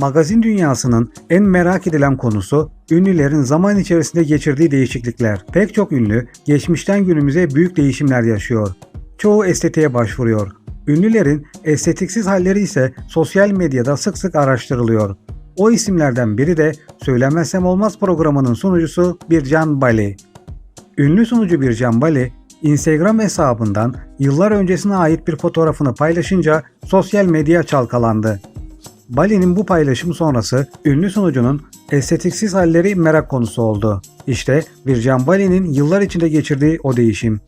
Magazin dünyasının en merak edilen konusu ünlülerin zaman içerisinde geçirdiği değişiklikler. Pek çok ünlü geçmişten günümüze büyük değişimler yaşıyor. Çoğu estetiğe başvuruyor. Ünlülerin estetiksiz halleri ise sosyal medyada sık sık araştırılıyor. O isimlerden biri de Söylemezsem Olmaz programının sunucusu Bircan Bali. Ünlü sunucu Bircan Bali, Instagram hesabından yıllar öncesine ait bir fotoğrafını paylaşınca sosyal medya çalkalandı. Bali'nin bu paylaşım sonrası ünlü sunucunun estetiksiz halleri merak konusu oldu. İşte Bircan Bali'nin yıllar içinde geçirdiği o değişim.